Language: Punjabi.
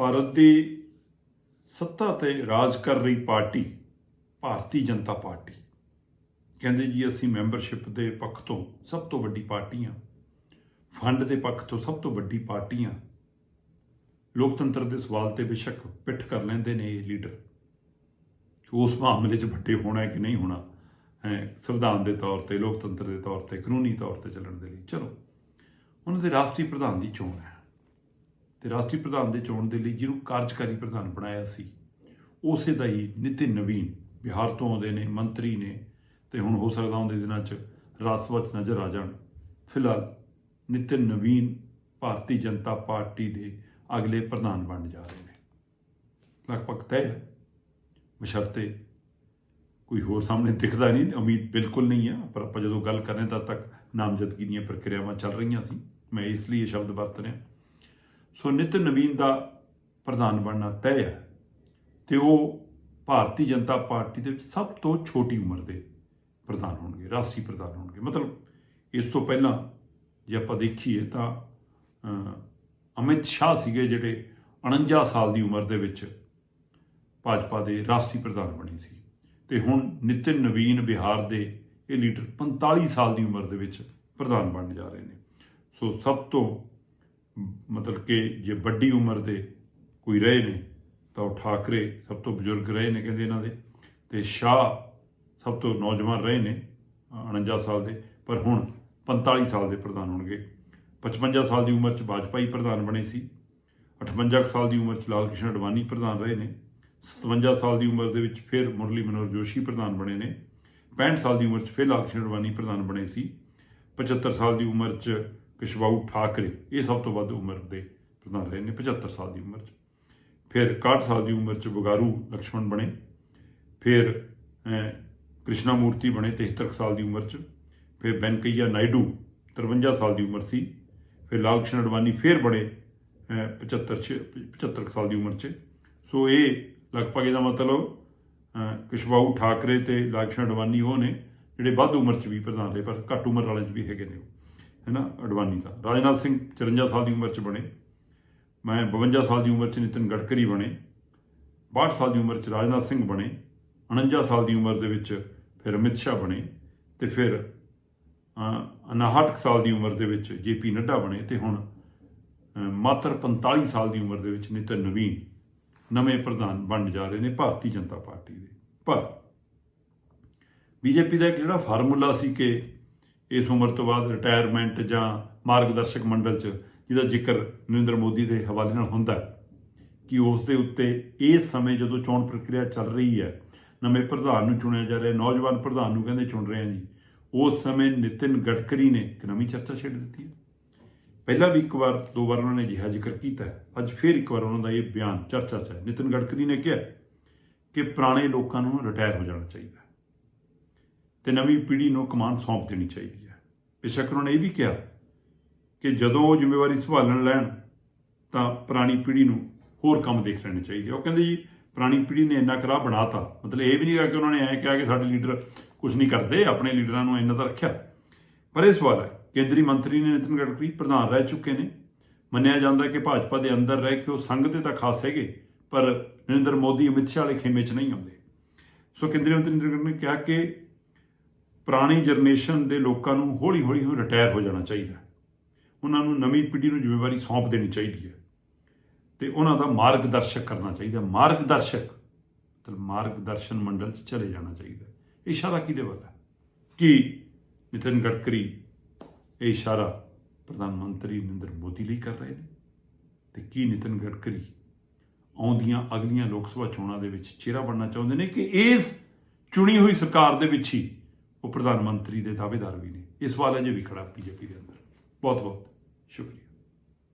ਭਾਰਤ ਦੀ ਸੱਤਾ ਤੇ ਰਾਜ ਕਰ ਰਹੀ ਪਾਰਟੀ, ਭਾਰਤੀ ਜਨਤਾ ਪਾਰਟੀ। ਕਹਿੰਦੇ ਜੀ, ਅਸੀਂ ਮੈਂਬਰਸ਼ਿਪ ਦੇ ਪੱਖ ਤੋਂ ਸਭ ਤੋਂ ਵੱਡੀ ਪਾਰਟੀ ਹਾਂ ਫੰਡ ਦੇ ਪੱਖ ਤੋਂ ਸਭ ਤੋਂ ਵੱਡੀ ਪਾਰਟੀ ਹਾਂ ਲੋਕਤੰਤਰ ਦੇ ਸਵਾਲ ਤੇ ਬੇਸ਼ੱਕ ਪਿੱਠ ਕਰ ਲੈਂਦੇ ਨੇ ਇਹ ਲੀਡਰ। ਉਸ ਮਾਮਲੇ 'ਚ ਵੱਡੇ ਹੋਣਾ ਹੈ ਕਿ ਨਹੀਂ ਹੋਣਾ, ਹੈ, ਸੰਵਿਧਾਨ ਦੇ ਤੌਰ ਤੇ, ਲੋਕਤੰਤਰ ਦੇ ਤੌਰ ਤੇ, ਕਾਨੂੰਨੀ ਤੌਰ ਤੇ ਚੱਲਣ ਦੇ ਲਈ। ਚਲੋ, ਉਹਨਾਂ ਦੇ ਰਾਸ਼ਟਰੀ ਪ੍ਰਧਾਨ ਦੀ ਚੋਣ ਹੈ। ਤੇ ਰਾਸ਼ਟਰੀ ਪ੍ਰਧਾਨ ਦੇ ਚੋਣ ਦੇ ਲਈ ਜਿਹਨੂੰ ਕਾਰਜਕਾਰੀ ਪ੍ਰਧਾਨ ਬਣਾਇਆ ਸੀ, ਉਸੇ ਦਾ ਹੀ ਨਿਤਿਨ ਨਵੀਨ ਬਿਹਾਰ ਤੋਂ ਆਉਂਦੇ ਨੇ, ਮੰਤਰੀ ਨੇ ਤੇ ਹੁਣ ਹੋ ਸਕਦਾ ਆਉਂਦੇ ਦਿਨਾਂ 'ਚ ਰਾਜ ਸਭਾ 'ਚ ਨਜ਼ਰ ਆ ਜਾਣ। ਫਿਲਹਾਲ ਨਿਤਿਨ ਨਵੀਨ ਭਾਰਤੀ ਜਨਤਾ ਪਾਰਟੀ ਦੇ ਅਗਲੇ ਪ੍ਰਧਾਨ ਬਣ ਜਾ ਰਹੇ ਨੇ। ਲਗਭਗ ਤੈਅ ਹੈ ਬਸ਼ਰਤੇ ਕੋਈ ਹੋਰ ਸਾਹਮਣੇ ਦਿਖਦਾ ਨਹੀਂ, ਉਮੀਦ ਬਿਲਕੁਲ ਨਹੀਂ ਹੈ ਪਰ ਆਪਾਂ ਜਦੋਂ ਗੱਲ ਕਰ ਰਹੇ ਤਦ ਤੱਕ ਨਾਮਜ਼ਦਗੀ ਦੀਆਂ ਪ੍ਰਕਿਰਿਆਵਾਂ ਚੱਲ ਰਹੀਆਂ ਸੀ। ਮੈਂ ਇਸ ਲਈ ਇਹ ਸ਼ਬਦ ਵਰਤ ਰਿਹਾ। ਸੋ ਨਿਤਿਨ ਨਵੀਨ ਦਾ ਪ੍ਰਧਾਨ ਬਣਨਾ ਤੈਅ ਹੈ ਤੇ ਉਹ ਭਾਰਤੀ ਜਨਤਾ ਪਾਰਟੀ ਦੇ ਸਭ ਤੋਂ ਛੋਟੀ ਉਮਰ ਦੇ ਪ੍ਰਧਾਨ ਹੋਣਗੇ ਰਾਸ਼ਟਰੀ ਪ੍ਰਧਾਨ ਹੋਣਗੇ। ਮਤਲਬ ਇਸ ਤੋਂ ਪਹਿਲਾਂ ਜੇ ਆਪਾਂ ਦੇਖੀਏ ਤਾਂ ਅਮਿਤ ਸ਼ਾਹ ਸੀਗੇ ਜਿਹੜੇ 49 ਸਾਲ ਦੀ ਉਮਰ ਦੇ ਵਿੱਚ ਭਾਜਪਾ ਦੇ ਰਾਸ਼ਟਰੀ ਪ੍ਰਧਾਨ ਬਣੇ ਸੀ। ਤੇ ਹੁਣ ਨਿਤਿਨ ਨਵੀਨ ਬਿਹਾਰ ਦੇ ਇਹ ਲੀਡਰ 45 ਸਾਲ ਦੀ ਉਮਰ ਦੇ ਵਿੱਚ ਪ੍ਰਧਾਨ ਬਣ ਜਾ ਰਹੇ ਨੇ। ਸੋ ਸਭ ਤੋਂ ਮਤਲਬ ਕਿ ਜੇ ਵੱਡੀ ਉਮਰ ਦੇ ਕੋਈ ਰਹੇ ਨੇ ਤਾਂ ਉਹ ਠਾਕਰੇ ਸਭ ਤੋਂ ਬਜ਼ੁਰਗ ਰਹੇ ਨੇ ਕਹਿੰਦੇ ਇਹਨਾਂ ਦੇ। ਤੇ ਸ਼ਾਹ ਸਭ ਤੋਂ ਨੌਜਵਾਨ ਰਹੇ ਨੇ ਅ, 49 ਸਾਲ ਦੇ ਪਰ ਹੁਣ 45 ਸਾਲ ਦੇ ਪ੍ਰਧਾਨ ਹੋਣਗੇ। 55 ਸਾਲ ਦੀ ਉਮਰ 'ਚ ਵਾਜਪਾਈ ਪ੍ਰਧਾਨ ਬਣੇ ਸੀ 58 ਕੁ ਸਾਲ ਦੀ ਉਮਰ 'ਚ ਲਾਲ ਕ੍ਰਿਸ਼ਨ ਅਡਵਾਨੀ ਪ੍ਰਧਾਨ ਰਹੇ ਨੇ 57 ਸਾਲ ਦੀ ਉਮਰ ਦੇ ਵਿੱਚ ਫਿਰ ਮੁਰਲੀ ਮਨੋਹਰ ਜੋਸ਼ੀ ਪ੍ਰਧਾਨ ਬਣੇ ਨੇ 65 ਸਾਲ ਦੀ ਉਮਰ 'ਚ ਫਿਰ ਲਾਲ ਕ੍ਰਿਸ਼ਨ ਅਡਵਾਨੀ ਪ੍ਰਧਾਨ ਬਣੇ ਸੀ 75 ਸਾਲ ਦੀ ਉਮਰ 'ਚ ਕਿਸ਼ਵਾਊ ਠਾਕਰੇ ਇਹ ਸਭ ਤੋਂ ਵੱਧ ਉਮਰ ਦੇ ਪ੍ਰਧਾਨ ਰਹੇ ਨੇ 75 ਸਾਲ ਦੀ ਉਮਰ 'ਚ। ਫਿਰ 61 ਸਾਲ ਦੀ ਉਮਰ 'ਚ ਬਗਾਰੂ ਲਕਸ਼ਮਣ ਬਣੇ। ਫਿਰ ਕ੍ਰਿਸ਼ਨਾ ਮੂਰਤੀ ਬਣੇ 73 ਕੁ ਸਾਲ ਦੀ ਉਮਰ 'ਚ। ਫਿਰ ਵੈਂਕਈਆ ਨਾਇਡੂ 53 ਸਾਲ ਦੀ ਉਮਰ ਸੀ। ਫਿਰ ਲਾਲ ਕ੍ਰਿਸ਼ਨ ਅਡਵਾਨੀ ਫਿਰ ਬਣੇ ਅਹ, 75 ਛੇ- 75 ਕੁ ਸਾਲ ਦੀ ਉਮਰ 'ਚ। ਸੋ ਇਹ ਲਗਭਗ ਇਹਦਾ ਮਤਲਬ ਅਹ, ਠਾਕਰੇ ਤੇ ਲਾਲ ਕ੍ਰਿਸ਼ਨ ਅਡਵਾਨੀ ਉਹ ਨੇ ਜਿਹੜੇ ਵੱਧ ਉਮਰ 'ਚ ਵੀ ਪ੍ਰਧਾਨ ਰਹੇ ਪਰ ਘੱਟ ਉਮਰ ਵਾਲੇ 'ਚ ਵੀ ਹੈਗੇ ਨੇ ਉਹ ਹੈਨਾ ਅਡਵਾਨੀ ਦਾ। ਰਾਜਨਾਥ ਸਿੰਘ 54 ਸਾਲ ਦੀ ਉਮਰ 'ਚ ਬਣੇ। ਮੈਂ 52 ਸਾਲ ਦੀ ਉਮਰ 'ਚ ਨਿਤਿਨ ਗਡਕਰੀ ਬਣੇ। 62 ਸਾਲ ਦੀ ਉਮਰ 'ਚ ਰਾਜਨਾਥ ਸਿੰਘ ਬਣੇ। 49 ਸਾਲ ਦੀ ਉਮਰ ਦੇ ਵਿੱਚ ਫਿਰ ਅਮਿਤ ਸ਼ਾਹ ਬਣੇ ਤੇ ਫਿਰ ਅਹ, 59 ਕੁ ਸਾਲ ਦੀ ਉਮਰ ਦੇ ਵਿੱਚ ਜੇਪੀ ਨੱਡਾ ਬਣੇ ਤੇ ਹੁਣ ਮਾਤਰ 45 ਸਾਲ ਦੀ ਉਮਰ ਦੇ ਵਿੱਚ ਨਿਤਿਨ ਨਵੀਨ ਨਵੇਂ ਪ੍ਰਧਾਨ ਬਣ ਜਾ ਰਹੇ ਨੇ ਭਾਰਤੀ ਜਨਤਾ ਪਾਰਟੀ ਦੇ। ਪਰ ਬੀਜੇਪੀ ਦਾ ਇੱਕ ਜਿਹੜਾ ਫਾਰਮੂਲਾ ਸੀ ਕਿ ਇਸ ਉਮਰ ਤੋਂ ਬਾਅਦ ਰਿਟਾਇਰਮੈਂਟ ਜਾਂ ਮਾਰਗਦਰਸ਼ਕ ਮੰਡਲ 'ਚ, ਜਿਹਦਾ ਜ਼ਿਕਰ ਨਰਿੰਦਰ ਮੋਦੀ ਦੇ ਹਵਾਲੇ ਨਾਲ ਹੁੰਦਾ ਕਿ ਉਸ ਦੇ ਉੱਤੇ ਇਸ ਸਮੇਂ ਜਦੋਂ ਚੋਣ ਪ੍ਰਕਿਰਿਆ ਚੱਲ ਰਹੀ ਹੈ, ਨਵੇਂ ਪ੍ਰਧਾਨ ਨੂੰ ਚੁਣਿਆ ਜਾ ਰਿਹਾ, ਨੌਜਵਾਨ ਪ੍ਰਧਾਨ ਨੂੰ ਕਹਿੰਦੇ ਚੁਣ ਰਹੇ ਆ ਜੀ, ਉਸ ਸਮੇਂ ਨਿਤਿਨ ਗਡਕਰੀ ਨੇ ਇੱਕ ਨਵੀਂ ਚਰਚਾ ਛੇੜ ਦਿੱਤੀ ਹੈ। ਪਹਿਲਾਂ ਵੀ ਇੱਕ ਵਾਰ, ਦੋ ਵਾਰ ਉਹਨਾਂ ਨੇ ਅਜਿਹਾ ਜ਼ਿਕਰ ਕੀਤਾ ਅੱਜ ਫਿਰ ਇੱਕ ਵਾਰ ਉਹਨਾਂ ਦਾ ਇਹ ਬਿਆਨ ਚਰਚਾ 'ਚ ਹੈ। ਨਿਤਿਨ ਗਡਕਰੀ ਨੇ ਕਿਹਾ ਕਿ ਪੁਰਾਣੇ ਲੋਕਾਂ ਨੂੰ ਰਿਟਾਇਰ ਹੋ ਜਾਣਾ ਚਾਹੀਦਾ ਤੇ ਨਵੀਂ ਪੀੜ੍ਹੀ ਨੂੰ ਕਮਾਨ ਸੌਂਪ ਦੇਣੀ ਚਾਹੀਦੀ ਹੈ। ਬੇਸ਼ੱਕ ਉਹਨਾਂ ਨੇ ਇਹ ਵੀ ਕਿਹਾ ਕਿ ਜਦੋਂ ਉਹ ਜ਼ਿੰਮੇਵਾਰੀ ਸੰਭਾਲਣ ਲੈਣ, ਤਾਂ ਪੁਰਾਣੀ ਪੀੜ੍ਹੀ ਨੂੰ ਹੋਰ ਕੰਮ ਦੇਖ ਲੈਣੇ ਚਾਹੀਦੇ ਉਹ ਕਹਿੰਦੇ ਜੀ, ਪੁਰਾਣੀ ਪੀੜ੍ਹੀ ਨੇ ਇੰਨਾ ਕਰਾ ਬਣਾਤਾ। ਮਤਲਬ ਇਹ ਵੀ ਨਹੀਂ ਕਿ ਉਹਨਾਂ ਨੇ ਐਂ ਕਿਹਾ ਕਿ ਸਾਡੇ ਲੀਡਰ ਕੁਝ ਨਹੀਂ ਕਰਦੇ, ਆਪਣੇ ਲੀਡਰਾਂ ਨੂੰ ਇੰਨਾ ਤਾਂ ਰੱਖਿਆ। ਪਰ ਇਹ ਸਵਾਲ ਹੈ, ਕੇਂਦਰੀ ਮੰਤਰੀ ਨੇ ਨਿਤਿਨ ਗਡਕਰੀ ਪ੍ਰਧਾਨ ਰਹਿ ਚੁੱਕੇ ਨੇ। ਮੰਨਿਆ ਜਾਂਦਾ ਕਿ ਭਾਜਪਾ ਦੇ ਅੰਦਰ ਰਹਿ ਕੇ ਉਹ ਸੰਘ ਦੇ ਤਾਂ ਖਾਸ ਹੈਗੇ, ਪਰ ਨਰਿੰਦਰ ਮੋਦੀ, ਅਮਿਤ ਸ਼ਾਹ ਵਾਲੇ ਖੇਮੇ 'ਚ ਨਹੀਂ ਆਉਂਦੇ। ਸੋ ਕੇਂਦਰੀ ਮੰਤਰੀ ਨਿਤਿਨ ਗਡਕਰੀ ਨੇ ਕਿਹਾ ਕਿ ਪੁਰਾਣੀ ਜਨਰੇਸ਼ਨ ਦੇ ਲੋਕਾਂ ਨੂੰ ਹੌਲੀ ਹੌਲੀ ਹੁਣ ਰਿਟਾਇਰ ਹੋ ਜਾਣਾ ਚਾਹੀਦਾ ਉਹਨਾਂ ਨੂੰ ਨਵੀਂ ਪੀੜ੍ਹੀ ਨੂੰ ਜ਼ਿੰਮੇਵਾਰੀ ਸੌਂਪ ਦੇਣੀ ਚਾਹੀਦੀ ਹੈ। ਤੇ ਉਹਨਾਂ ਦਾ ਮਾਰਗਦਰਸ਼ਕ ਕਰਨਾ ਚਾਹੀਦਾ ਮਾਰਗਦਰਸ਼ਕ, ਮਤਲਬ ਮਾਰਗਦਰਸ਼ਨ ਮੰਡਲ 'ਚ ਚਲੇ ਜਾਣਾ ਚਾਹੀਦਾ ਇਸ਼ਾਰਾ ਕਿਹਦੇ ਵੱਲ ਹੈ? ਕਿ ਨਿਤਿਨ ਗਡਕਰੀ ਇਹ ਇਸ਼ਾਰਾ ਪ੍ਰਧਾਨ ਮੰਤਰੀ ਨਰਿੰਦਰ ਮੋਦੀ ਲਈ ਕਰ ਰਹੇ ਨੇ? ਤੇ ਕੀ ਨਿਤਿਨ ਗਡਕਰੀ ਆਉਂਦੀਆਂ ਅਗਲੀਆਂ ਲੋਕ ਸਭਾ ਚੋਣਾਂ ਦੇ ਵਿੱਚ ਚਿਹਰਾ ਬਣਨਾ ਚਾਹੁੰਦੇ ਨੇ ਕਿ ਇਸ ਚੁਣੀ ਹੋਈ ਸਰਕਾਰ ਦੇ ਵਿੱਚ ਹੀ ਉਹ ਪ੍ਰਧਾਨ ਮੰਤਰੀ ਦੇ ਦਾਅਵੇਦਾਰ ਵੀ ਨੇ। ਇਹ ਸਵਾਲ ਅਜੇ ਵੀ ਖੜਾ ਬੀਜੇਪੀ ਦੇ ਅੰਦਰ। ਬਹੁਤ ਬਹੁਤ ਸ਼ੁਕਰੀਆ।